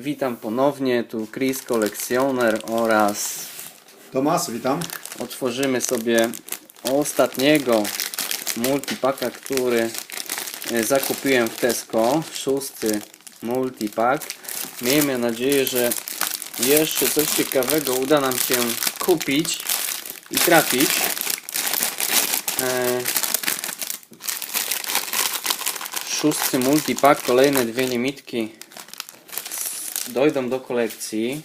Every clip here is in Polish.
Witam ponownie, tu Chris Kolekcjoner oraz Tomas, witam. otworzymy sobie ostatniego multipaka, który e, zakupiłem w Tesco. Szósty multipak. Miejmy nadzieję, że jeszcze coś ciekawego uda nam się kupić i trafić. E, Szósty multipak, kolejne dwie limitki dojdą do kolekcji.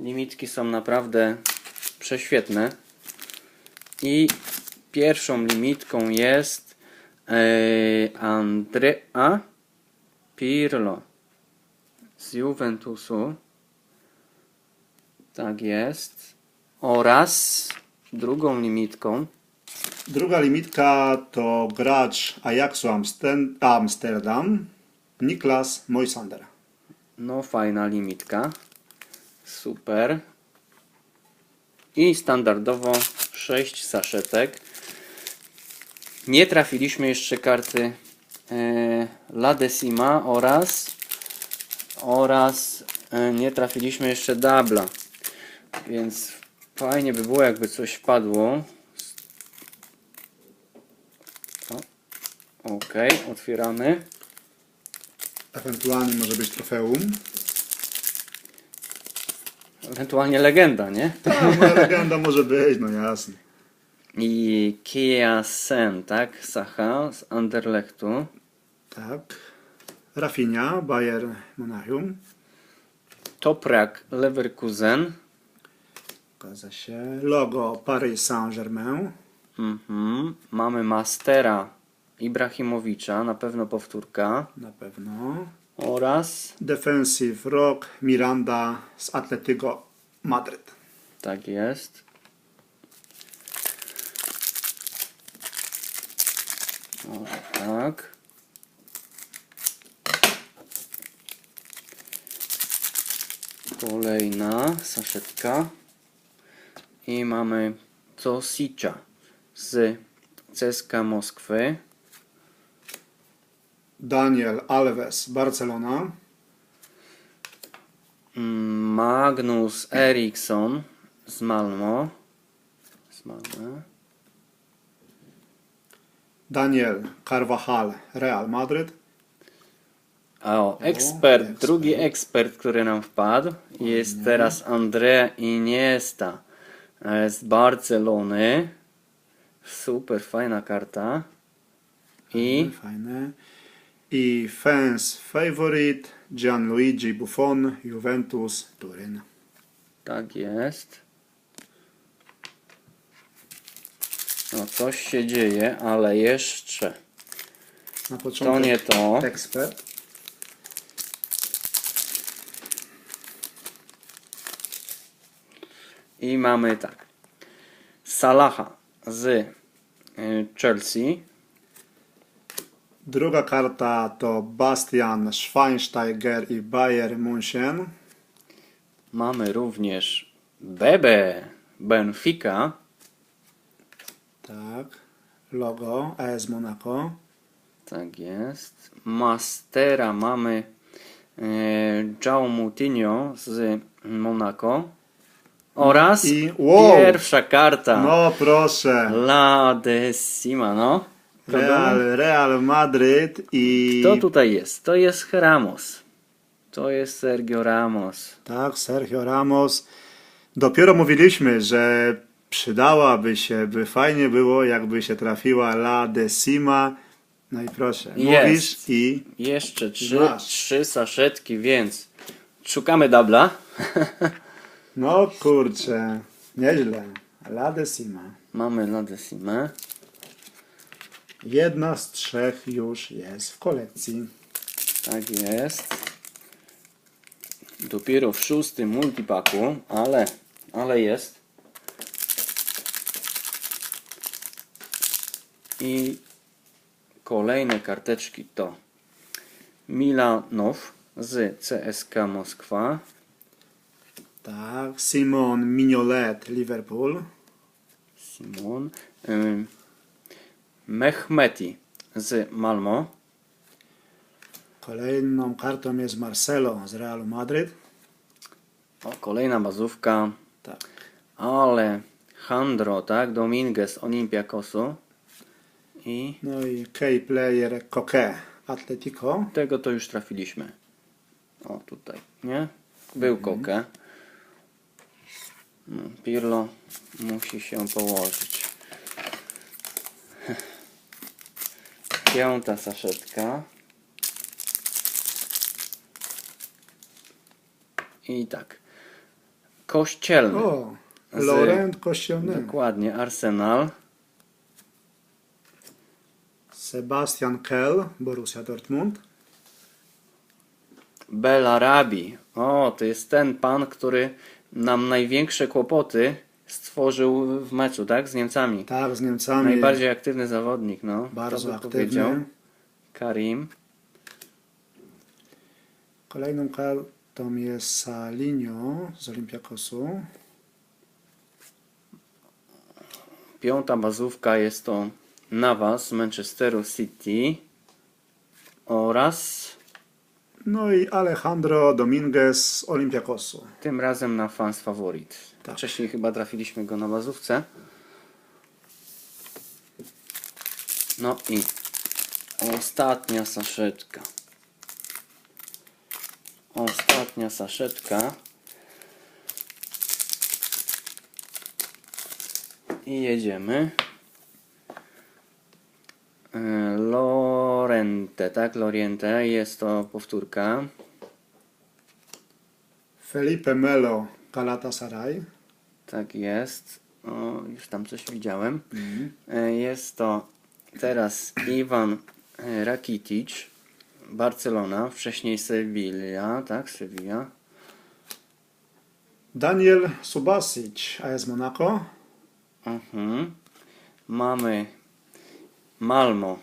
Limitki są naprawdę prześwietne. I pierwszą limitką jest e, Andrea Pirlo z Juventusu. Tak jest. Oraz drugą limitką Druga limitka to gracz Ajaxu Amsterdam, Niklas Moisander. No, fajna limitka. Super. I standardowo 6 saszetek. Nie trafiliśmy jeszcze karty e, La Decima oraz oraz e, nie trafiliśmy jeszcze Dabla. Więc fajnie by było jakby coś wpadło. O, Ok, otwieramy. Ewentualnie może być trofeum. Ewentualnie legenda, nie? Tak, no, legenda może być, no jasne. I Kia Sen, tak? Sacha z Anderlechtu. Tak. Rafinha, Bayer Monachium. Toprak Leverkusen. Zgadza się. Logo Paris Saint-Germain. Mhm. Mamy Mastera Ibrahimowicza, na pewno powtórka. Na pewno. Oraz, Defensive Rock Miranda z Atletico Madryt. tak jest. O, tak. Kolejna saszetka. I mamy Cosicza z CSKA Moskwy. Daniel Alves, Barcelona. Magnus Eriksson z Malmo. Z Malmö. Daniel Carvajal, Real Madryt. A o, ekspert, ekspert. drugi ekspert, który nam wpadł, jest teraz Andrea Iniesta e, z Barcelony. Super, fajna karta. I Fajne. I fans favorite Gianluigi Buffon, Juventus, Turyn. tak jest. No, coś się dzieje, ale jeszcze Na to nie to. ekspert. I mamy tak. Salaha z y, Chelsea. Druga karta to Bastian Schweinsteiger i Bayern München. Mamy również Bebe Benfica. Tak. Logo AS Monaco. Tak jest. Mastera mamy e, João Moutinho z Monaco. Oraz I- wow! pierwsza karta. No proszę. La Decima, no. Real, Real Madryt i Kto tutaj jest? To jest Ramos. To jest Sergio Ramos. tak, Sergio Ramos. Dopiero mówiliśmy, że przydałaby się, by fajnie było, jakby się trafiła La Decima. No i proszę, Jest. mówisz i Jeszcze trzy, masz. trzy saszetki, więc szukamy dubla. no kurczę, nieźle. La Decima. Mamy La Decimę. Jedna z trzech już jest w kolekcji. Tak jest. Dopiero w szóstym multipaku, ale, ale jest. I kolejne karteczki to Milanow z CSK Moskwa. Tak, Simon Mignolet, Liverpool. Simon. Ym, Mehmeti z Malmo. Kolejną kartą jest Marcelo z Realu Madryt. O, kolejna bazówka. Tak. Alejandro, tak? Dominguez Olympiakosu. I No i K-player Koke Atletico. tego to już trafiliśmy. O, tutaj, nie? Był kokę. No, Pirlo musi się położyć. Piąta saszetka. I tak. Kościelny. O, Laurent Kościelny. Dokładnie, Arsenal. Sebastian Kell, Borussia Dortmund. Belarabi. O, to jest ten pan, który nam największe kłopoty stworzył w meczu, tak? Z Niemcami. Tak, z Niemcami. Najbardziej aktywny zawodnik, no. Bardzo aktywny. powiedział? Karim. Kolejną kartą jest Salinio z Olympiakosu. Piąta bazówka jest to Navas z Manchesteru City oraz No i Alejandro Dominguez z Olympiakosu. tym razem na fans favorit. Tak. Wcześniej chyba trafiliśmy go na bazówce. No i ostatnia saszetka. Ostatnia saszetka. I jedziemy. E, Lorente, tak? Loriente. Jest to powtórka. Felipe Melo, Galatasaray. Tak jest. O, już tam coś widziałem. E, Jest to teraz Iwan e, Rakitic, Barcelona, wcześniej Sevilla, tak? Sevilla. Daniel Subasic, AS Monaco. Mhm. Mamy Malmo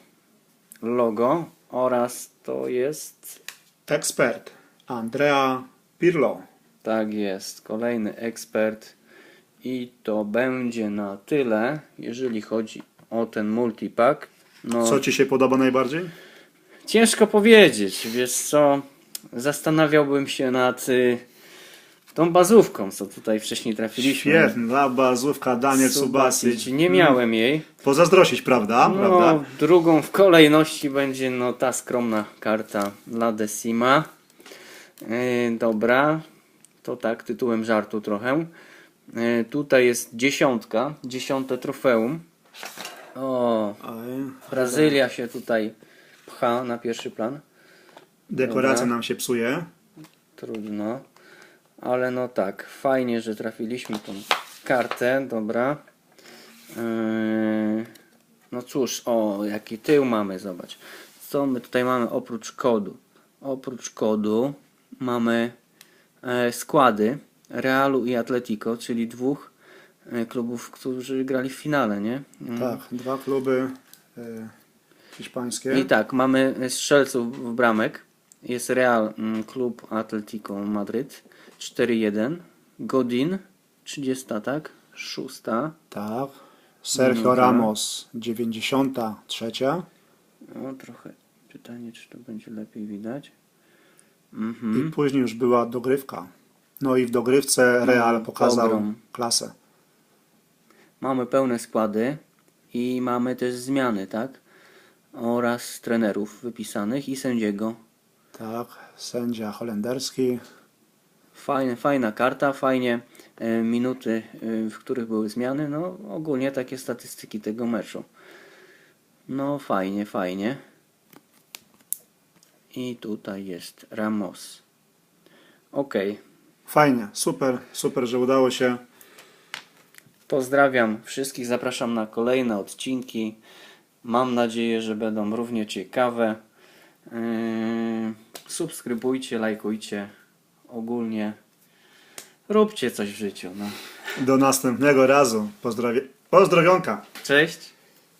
logo oraz to jest, Ekspert Andrea Pirlo. tak jest, kolejny ekspert i to będzie na tyle, jeżeli chodzi o ten multipack. No, Co Ci się podoba najbardziej? Ciężko powiedzieć, wiesz co, zastanawiałbym się nad y, tą bazówką, co tutaj wcześniej trafiliśmy. Świetna bazówka Daniel Subasic. Nie miałem jej. Pozazdrościć, prawda? No, prawda? drugą w kolejności będzie no ta skromna karta dla Decima. Yy, dobra, to tak tytułem żartu trochę. Yy, tutaj jest dziesiątka, dziesiąte trofeum. O, Brazylia się tutaj pcha na pierwszy plan. Dekoracja Dobra. nam się psuje. Trudno. Ale no tak, fajnie, że trafiliśmy tą kartę, dobra. Yy, no cóż, o, jaki tył mamy, zobacz. Co my tutaj mamy oprócz kodu? Oprócz kodu mamy e, składy Realu i Atletico, czyli dwóch e, klubów, którzy grali w finale, nie? Mm. Tak, dwa kluby e, hiszpańskie. I tak, mamy strzelców w bramek. Jest Real mm, Klub Atletico Madryt 4-1. Godin 30, tak? 6. Tak. Sergio Dobra. Ramos, 93. O, trochę pytanie, czy to będzie lepiej widać. Mhm. I później już była dogrywka. No i w dogrywce Real No, pokazał pogrom. klasę. Mamy pełne składy i mamy też zmiany, tak? Oraz trenerów wypisanych i sędziego. Tak, sędzia holenderski. Fajne, fajna karta, fajnie e, minuty, e, w których były zmiany. No, ogólnie takie statystyki tego meczu. No, fajnie, fajnie. I tutaj jest Ramos. Ok. Fajnie, super, super, że udało się. Pozdrawiam wszystkich, zapraszam na kolejne odcinki. Mam nadzieję, że będą równie ciekawe. Yy, subskrybujcie, lajkujcie. Ogólnie róbcie coś w życiu. No. Do następnego razu. Pozdrowie... Pozdrowionka. Cześć.